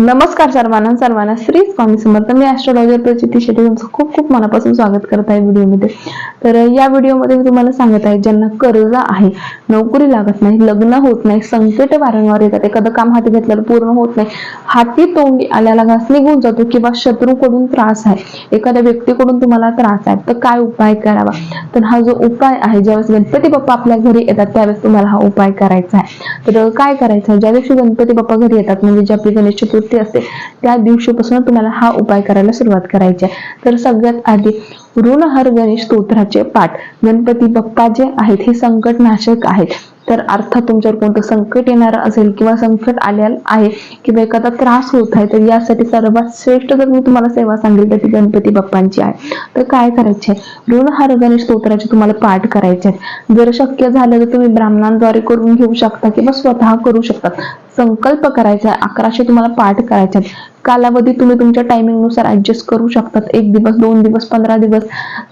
नमस्कार सर्वांना सर्वांना श्री स्वामी समर्थ. मी ऍस्ट्रॉलॉजर प्रचिती शेट्टी. तुमचं खूप खूप मनापासून स्वागत करत आहे व्हिडिओमध्ये. तर या व्हिडिओमध्ये मी तुम्हाला सांगत आहे ज्यांना कर्ज आहे नोकरी लागत नाही लग्न होत नाही संकट वारंवार येतात. एखादं काम हाती घेतल्यावर पूर्ण होत नाही. हाती तोंडी आल्याला घास निघून जातो किंवा शत्रूकडून त्रास आहे. एखाद्या व्यक्तीकडून तुम्हाला त्रास आहे. तर काय उपाय करावा? तर हा जो उपाय आहे ज्यावेळेस गणपती बाप्पा आपल्या घरी येतात त्यावेळेस तुम्हाला हा उपाय करायचा आहे. तर काय करायचं? ज्या दिवशी गणपती बाप्पा घरी येतात म्हणजे जे आपली गणेश चतुर्थी असते. त्या दिवशीपासून तुम्हाला हा उपाय करायला सुरुवात करायची आहे. तर सगळ्यात आधी ऋण हर गणेश स्तोत्राचे पाठ. गणपती बाप्पा जे आहेत हे संकट नाशक आहेत. तर अर्थात तुमच्यावर कोणतं संकट येणार असेल किंवा संकट आलेलं आहे किंवा एखादा त्रास होत आहे तर यासाठी सर्वात श्रेष्ठ जर मी तुम्हाला सेवा सांगितली तर ती गणपती बाप्पांची आहे. तर काय करायचे ऋण हर गणेश स्तोत्राचे तुम्हाला पाठ करायचे आहेत. जर शक्य झालं तर तुम्ही ब्राह्मणांद्वारे करून घेऊ शकता किंवा स्वतः करू शकता. संकल्प करायचा आहे अकराशे तुम्हाला पाठ करायचे आहेत. कालावधी तुम्ही तुमच्या टायमिंगनुसार ऍडजस्ट करू शकतात. एक दिवस दोन दिवस पंधरा दिवस.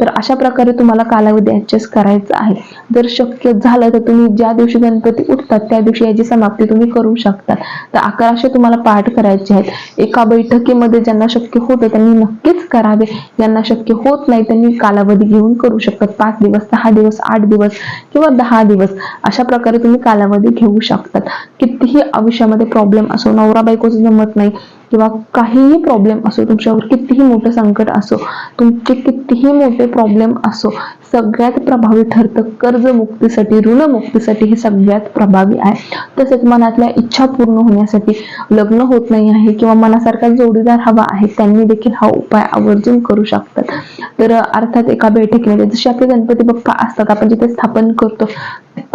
तर अशा प्रकारे तुम्हाला कालावधी ऍडजस्ट करायचा आहे. जर शक्य झालं तर तुम्ही ज्या दिवशी गणपती उठतात त्या दिवशी याची समाप्ती तुम्ही करू शकता तर अकराशे तुम्हाला पाठ करायचे आहेत. एका बैठकीमध्ये ज्यांना शक्य होतं त्यांनी नक्कीच करावे. ज्यांना शक्य होत नाही त्यांनी कालावधी घेऊन करू शकतात. पाच दिवस सहा दिवस आठ दिवस किंवा दहा दिवस. अशा प्रकारे तुम्ही कालावधी घेऊ शकतात. कितीही आयुष्यामध्ये प्रॉब्लेम असो नवरा बायकोचं जमत नाही किंवा काहीही प्रॉब्लेम असो तुमच्यावर कितीही मोठं संकट असो तुमचे कितीही मोठे प्रॉब्लेम असो सगळ्यात प्रभावी ठरतं कर्जमुक्तीसाठी ऋणमुक्तीसाठी हे सगळ्यात प्रभावी आहे. तसेच मनातल्या इच्छा पूर्ण होण्यासाठी लग्न होत नाही आहे किंवा मनासारखा जोडीदार हवा आहे त्यांनी देखील हा उपाय आवर्जून करू शकतात. तर अर्थात एका बैठकीमध्ये जसे आपले गणपती बाप्पा असतात आपण जिथे स्थापन करतो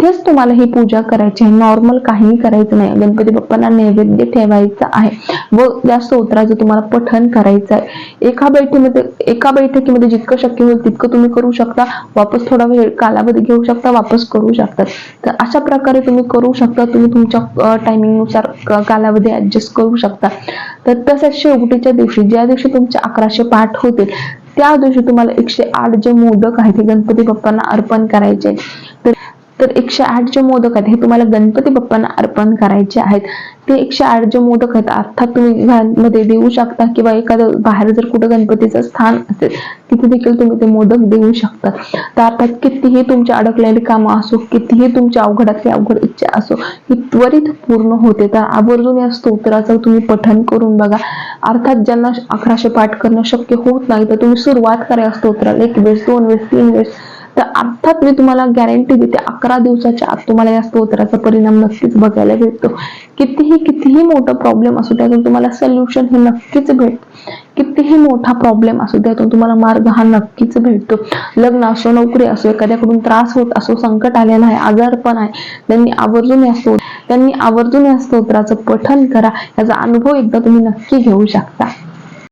तिथेच तुम्हाला ही पूजा करायची आहे. नॉर्मल काहीही करायचं नाही. गणपती बाप्पांना नैवेद्य ठेवायचा आहे. व या स्तोत्राचं तुम्हाला पठण करायचं आहे. एका बैठकीमध्ये एका बैठकीमध्ये जितकं शक्य होईल तितकं तुम्ही करू शकता. वापस थोडा वेळ कालावधी घेऊ शकता वापस करू शकता. तर अशा प्रकारे तुम्ही करू शकता. तुम्ही तुमच्या टायमिंगनुसार कालावधी ऍडजस्ट करू शकता. तर तसेच शेवटीच्या दिवशी ज्या दिवशी तुमचे अकराशे पाठ होतील त्या दिवशी तुम्हाला एकशे आठ जे मोदक आहेत ते गणपती बाप्पांना अर्पण करायचे तर तर एकशे आठ जे मोदक आहेत हे तुम्हाला गणपती बाप्पांना अर्पण करायचे आहेत. ते एकशे आठ जे मोदक आहेत अर्थात तुम्ही घरामध्ये देऊ शकता किंवा एखादं बाहेर जर कुठं गणपतीचं स्थान असेल तिथे देखील तुम्ही ते मोदक देऊ शकता. तर अर्थात कितीही तुमची अडकलेली कामं असो कितीही तुमच्या अवघडातली अवघड इच्छा असो ही त्वरित पूर्ण होते. तर आवर्जून या स्तोत्राचं तुम्ही पठण करून बघा. अर्थात ज्यांना अकराशे पाठ करणं शक्य होत नाही तर तुम्ही सुरुवात करा या स्तोत्राला. एक वेळेस दोन वेळेस तीन वेळेस. तर अर्थात मी तुम्हाला गॅरंटी देते अकरा दिवसाच्या आत तुम्हाला या स्तोत्राचा परिणाम नक्कीच बघायला भेटतो. कितीही कितीही मोठा प्रॉब्लेम असू त्यातून तुम्हाला सोल्युशन हे नक्कीच भेट कितीही मोठा प्रॉब्लेम असू त्यातून तुम्हाला मार्ग हा नक्कीच भेटतो. लग्न असो नोकरी असो एखाद्याकडून त्रास होत असो संकट आलेला आहे आजारपण आहे त्यांनी आवर्जून या स्तोत्र त्यांनी आवर्जून या स्तोत्राचं पठन करा. याचा अनुभव एकदा तुम्ही नक्की घेऊ शकता.